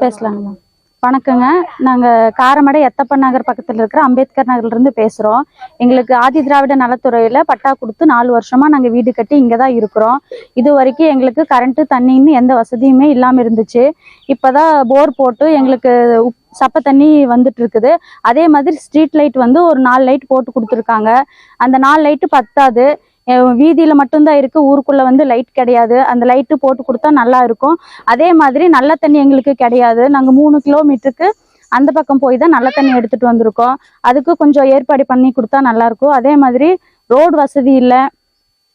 பேசலாங்க வணக்கங்க. நாங்கள் காரமடை எத்தப்பன் நகர் பக்கத்தில் இருக்கிற அம்பேத்கர் நகர்லேருந்து பேசுகிறோம் எங்களுக்கு ஆதி திராவிட நலத்துறையில் பட்டா கொடுத்து நாலு வருஷமாக நாங்கள் வீடு கட்டி இங்கே தான் இருக்கிறோம். இது வரைக்கும் எங்களுக்கு கரண்ட்டு தண்ணின்னு எந்த வசதியுமே இல்லாமல் இருந்துச்சு. இப்போ தான் போர் போட்டு எங்களுக்கு உப் சப்ப தண்ணி வந்துட்டு இருக்குது. அதே மாதிரி ஸ்ட்ரீட் லைட் வந்து ஒரு நாலு லைட் போட்டு கொடுத்துருக்காங்க. அந்த நாலு லைட்டு பத்தாது. வீதியில் மட்டும்தான் இருக்குது ஊருக்குள்ளே வந்து லைட் கிடையாது. அந்த லைட்டு போட்டு கொடுத்தா நல்லா இருக்கும். அதே மாதிரி நல்ல தண்ணி எங்களுக்கு கிடையாது. நாங்கள் மூணு கிலோமீட்டருக்கு அந்த பக்கம் போய் தான் நல்ல தண்ணி எடுத்துகிட்டு வந்திருக்கோம். அதுக்கு கொஞ்சம் ஏற்பாடு பண்ணி கொடுத்தா நல்லாயிருக்கும் அதே மாதிரி ரோடு வசதி இல்லை.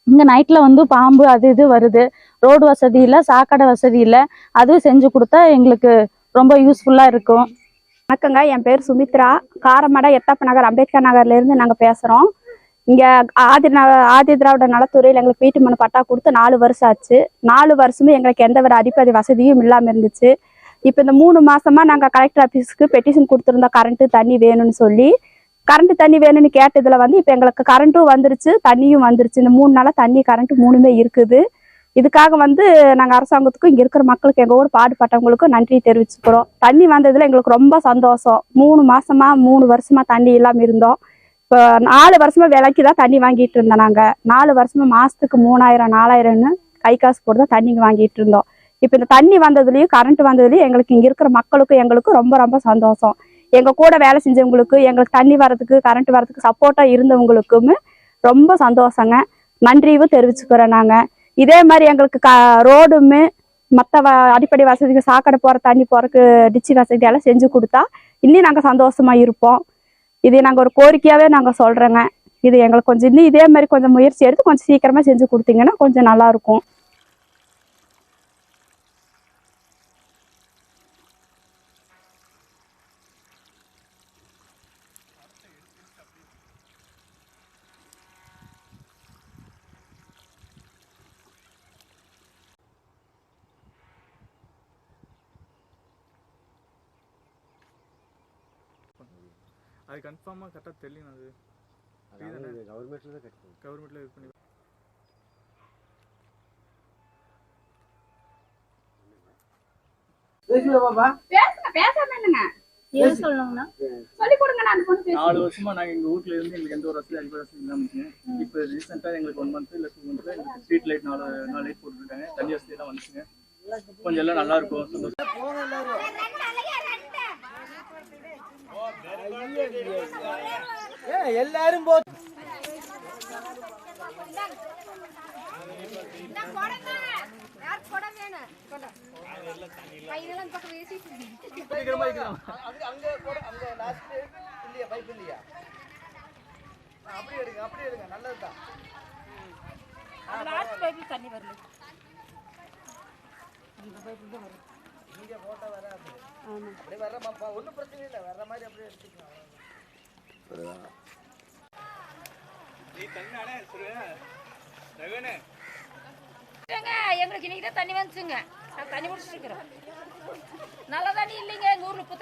இங்கே நைட்டில் வந்து பாம்பு அது இது வருது. ரோடு வசதி இல்லை சாக்கடை வசதி இல்லை. அதுவும் செஞ்சு கொடுத்தா எங்களுக்கு ரொம்ப யூஸ்ஃபுல்லாக இருக்கும். வணக்கங்க. என் பேர் சுமித்ரா. காரமடை எத்தப்ப நகர் அம்பேத்கர் நகர்லேருந்து நாங்கள் பேசுகிறோம் இங்கே ஆதி ந- ஆதி திராவிட நலத்துறையில் எங்களுக்கு வீட்டு மனு பட்டா கொடுத்து நாலு வருஷம் ஆச்சு. நாலு வருஷமும் எங்களுக்கு எந்த ஒரு அடிப்படை வசதியும் இல்லாமல் இருந்துச்சு. இப்போ இந்த மூணு மாசமா நாங்கள் கலெக்டர் ஆஃபீஸுக்கு பெட்டிஷன் கொடுத்துருந்தோம். கரண்ட்டு தண்ணி வேணும்னு சொல்லி. கரண்ட் தண்ணி வேணும்னு கேட்டதுல வந்து இப்போ எங்களுக்கு கரண்ட்டும் வந்துருச்சு தண்ணியும் வந்துருச்சு. இந்த மூணு நாளாக தண்ணி கரண்ட் மூணுமே இருக்குது. இதுக்காக வந்து நாங்கள் அரசாங்கத்துக்கும் இங்கே இருக்கிற மக்களுக்கு எங்கள் ஊர் பாடுபட்டவங்களுக்கும் நன்றி தெரிவிச்சுக்கிறோம். தண்ணி வந்ததில் எங்களுக்கு ரொம்ப சந்தோஷம். மூணு மாசமா மூணு வருஷமா தண்ணி இல்லாமல் இருந்தோம். இப்போ நாலு வருஷமா விலைக்கு தான் தண்ணி வாங்கிட்டு இருந்தோம் நாங்கள் நாலு வருஷமா மாசத்துக்கு மூணாயிரம் நாலாயிரம்னு கை காசு போட்டு தான் தண்ணி வாங்கிட்டு இருந்தோம். இப்போ இந்த தண்ணி வந்ததுலேயும் கரண்ட் வந்ததுலேயும் எங்களுக்கு இங்கே இருக்கிற மக்களுக்கும் எங்களுக்கும் ரொம்ப ரொம்ப சந்தோஷம். எங்கள் கூட வேலை செஞ்சவங்களுக்கு எங்களுக்கு தண்ணி வரதுக்கு கரண்ட் வரதுக்கு சப்போர்ட்டாக இருந்தவங்களுக்கும் ரொம்ப சந்தோஷங்க. நன்றியும் தெரிவிச்சுக்கிறோம் நாங்கள் இதே மாதிரி எங்களுக்கு க ரோடுமே மற்ற வ அடிப்படை வசதிக்கு சாக்கடை போகிற தண்ணி போகிறக்கு டிச்சி வசதி எல்லாம் செஞ்சு கொடுத்தா இன்னும் நாங்கள் சந்தோஷமாக இருப்போம். இது நாங்கள் ஒரு கோரிக்கையாகவே நாங்கள் சொல்கிறோங்க இது எங்களுக்கு கொஞ்சம் இன்னும் இதே மாதிரி கொஞ்சம் முயற்சி எடுத்து கொஞ்சம் சீக்கிரமாக செஞ்சு கொடுத்தீங்கன்னா கொஞ்சம் நல்லா அது கன்ஃபார்மாக கரெக்டாக தெரியும் அது. கவர்மெண்ட்ல தான் கட்டணும் கவர்மெண்ட்டில் இது பண்ணி சொல்லி கொடுங்க நான் நாலு வருஷமா நாங்கள் எங்கள் வீட்டில் இருந்து எங்களுக்கு எந்த ஒரு வசதி அடிப்படை வசதி இல்லாமல் இருந்துச்சுங்க இப்போ எங்களுக்கு ஒன் மந்த் இல்லை டூ எங்களுக்கு ஸ்ட்ரீட் லைட் நாலு நாலு லைட் போட்டுருக்காங்க. தண்ணி வசதி எல்லாம் வந்துச்சுங்க கொஞ்சம் எல்லாம் நல்லா இருக்கும். எல்லாரும் போ. லாஸ்ட் அப்படியே எடுங்க அப்படியே எடுங்க நல்லதுதான் இங்க போட்டா வராது. அப்படியே வர்ற ஒன்றும் பிரச்சனை இல்லை. வர்ற மாதிரி அப்படியே எடுத்துக்கலாம். எங்களுக்கு இன்னைக்கு தான் தண்ணி வந்துச்சுங்க. நான் தண்ணி குடிச்சிட்டு இருக்கிறோம். நல்ல தண்ணி இல்லைங்க எங்க ஊர்ல